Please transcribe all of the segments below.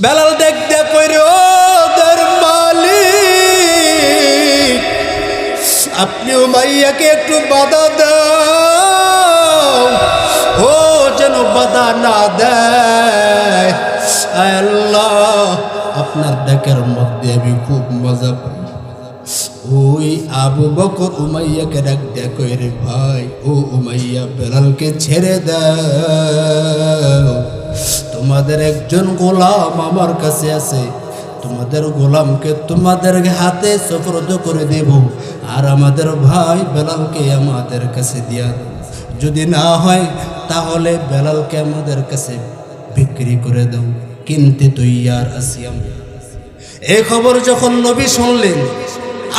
বেলাল দেখতে দেখ কইরে, ও মালিক আপনি উমাইয়াকে একটু বাধা দাও। ও যেন বাধা না দেয়। আপনার ডাকের মধ্যে আমি খুব মজা পাই। ওই আবু বকর উমাইয়াকে ডাক দেখ রে ভাই, ও উমাইয়া বেলালকে ছেড়ে দাও। তোমাদের একজন গোলাম আমার কাছে আছে। তোমাদের গোলামকে তোমাদের হাতে সফরদ করে দেব আর আমাদের ভাই বেলালকে আমাদের কাছে দিয়া যদি না হয়, তাহলে বেলালকে আমাদের কাছে বিক্রি করে দাও। কিনতে তৈয়ার আছি আমি এই খবর যখন নবী শুনলেন,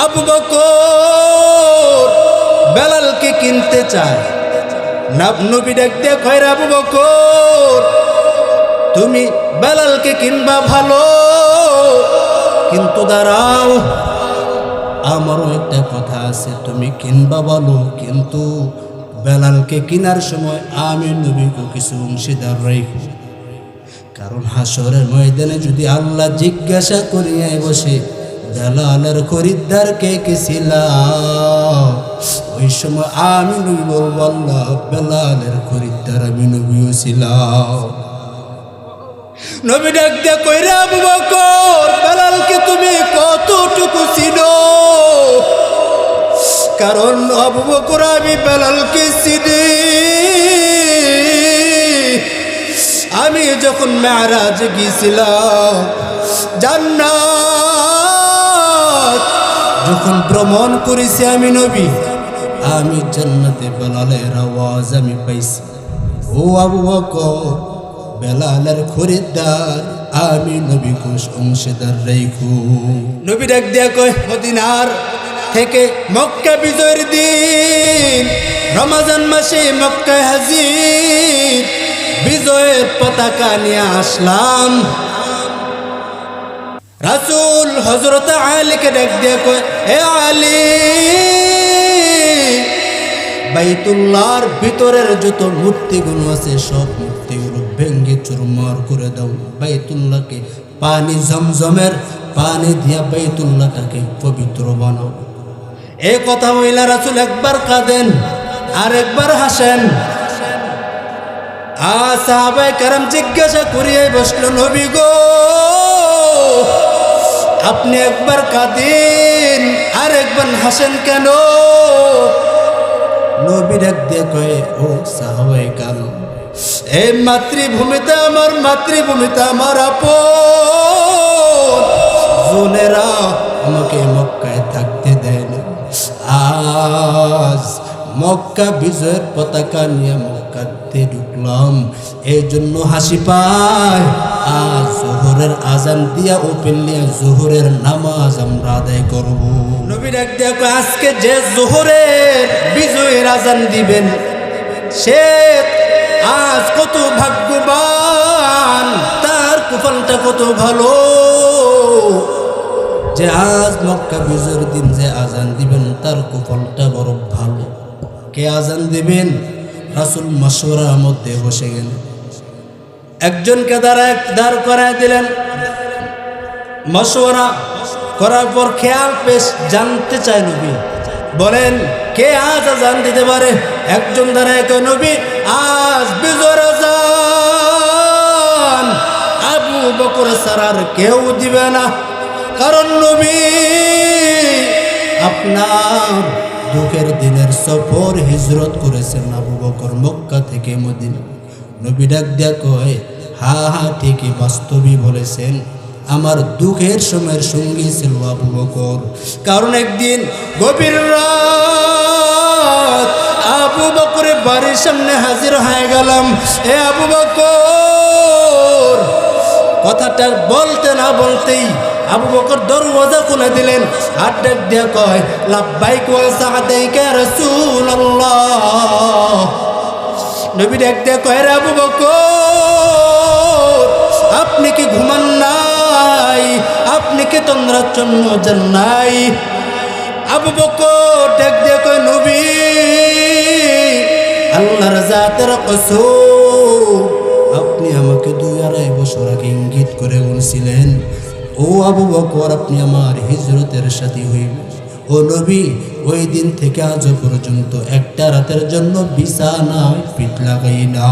আবু বকর বেলালকে কিনতে চায়। নাব দিয়ে, কয় আবু বকর তুমি বেলালকে কিনবা ভালো। কিন্তু দাঁড়াও, আমারও একটা কথা আছে, তুমি কিনবা বলো কিন্তু বেলালকে কেনার সময় আমি নবীকে কিছু অংশীদার রেখো কারণ হাসরের ময়দানে যদি আল্লাহ জিজ্ঞাসা করিয়া বসে, বেলালের খরিদ্দার কে কে ছিল? ওই সময় আমি নবী বলব, আল্লাহ বেলালের খরিদ্দার আমি নবীও ছিলাম। নবী ডাক কইরা, আবু বকর বেলালকে তুমি কতটুকু চিনো? কারণ আবু বকর আমি বেলালকে চিনি। আমি যখন মেয়ারাজ গিয়েছিলাম, জান্নাত যখন ভ্রমণ করেছি আমি নবী, আমি জান্নাতে বেলালের আওয়াজ আমি পাইছি। ও আবু বকর বেলালের খরিদ্দার, আমি নবী ঘোষ অংশীদার রেখু নবী ডাক দিয়া কয়, মদিনার থেকে মক্কা বিজয়ের দিন, রমাজান মাসে মক্কায় হাজির, বিজয়ের পতাকা নিয়ে আসলাম। রাসূল হজরত আলীকে ডাক দিয়ে কয় হে আলী! বাইতুল্লাহর ভিতরের যত মূর্তিগুলো আছে, সব মূর্তিগুলো ভেঙ্গে চুরমার করে দাও। বাইতুল্লাহকে পানি জমজমের পানি দিয়া বাইতুল্লাহটাকে পবিত্র বানাও। এ কথা মহিলা রাসুল একবার কাঁদেন, আর একবার হাসেন। কারাম জিজ্ঞাসা করিয়ে বসল, নবী গো, আপনি একবার কাঁদিন, আর একবার হাসেন কেন? নবী দেখে দিয়ে ও সাহাবাই কাল এই মাতৃভূমিতে আমার মাতৃভূমিতে আমার আপনেরা আমাকে মক্কায় থাকতে দেন আজ মক্কা বিজয়ের পতাকা নিয়ে মক্কাতে ঢুকলাম। এই জন্য হাসি পায়। আজ জোহরের আজান দিয়া ওপেন নিয়ে জোহরের নামাজ আমরা আদায় করব। নবী ডাক দিয়া কয়, আজকে যে জোহরের বিজয়ের আজান দিবেন সে আজ কত ভাগ্যবান তার কুফলটা কত ভালো। যে আজ মক্কা বিজয়ের দিন যে আজান দিবেন তার কুফলটা বড় ভালো। কে আজান দিবেন? রাসুল মশওয়ারার মধ্যে বসে গেলেন। একজনকে দ্বারা দাঁড় করায় দিলেন। মশওয়ারা করার পর খেয়াল পেশ জানতে চায় নবী। বলেন, কে আজ আজান দিতে পারে? একজন দ্বারা এক নবী, আজ আজান। আবু বকর সারার কেউ দিবে না। কারণ নবী আপনার দুঃখের দিনের সফর হিজরত করেছেন আবু বকর মক্কা থেকে মদিনা। নবী ডাক দিয়া কয়, হা হা, ঠিকই বাস্তবই বলেছেন। আমার দুঃখের সময়ের সঙ্গী ছিল আবু বকর। কারণ একদিন গভীর রাত আবু বকরের বাড়ির সামনে হাজির হয়ে গেলাম। এ আবু বকর, কথাটা বলতে না বলতেই আবু বকর দরওয়াজা খুলে দিলেন। হাত ডাক দিয়ে কয়, লাব্বাইক ওয়া সাদাইকা রাসূলুল্লাহ। নবী ডাক দিয়ে কয়, রে আবু বকর, আপনি কি ঘুমান নাই? আপনি কি তন্দ্রার জন্য যান নাই আবু বকর ডাক দিয়ে কয়, নবী, আল্লাহর জাতের কসম, আপনি আমাকে দুই আড়াই বছর আগে ইঙ্গিত করে বলছিলেন ও আবু বকর, আপনি আমার হিজরতের সাথে হইবেন ও নবী, ওই দিন থেকে আজ পর্যন্ত একটা রাতের জন্য বিছানায় পিঠ লাগাই না।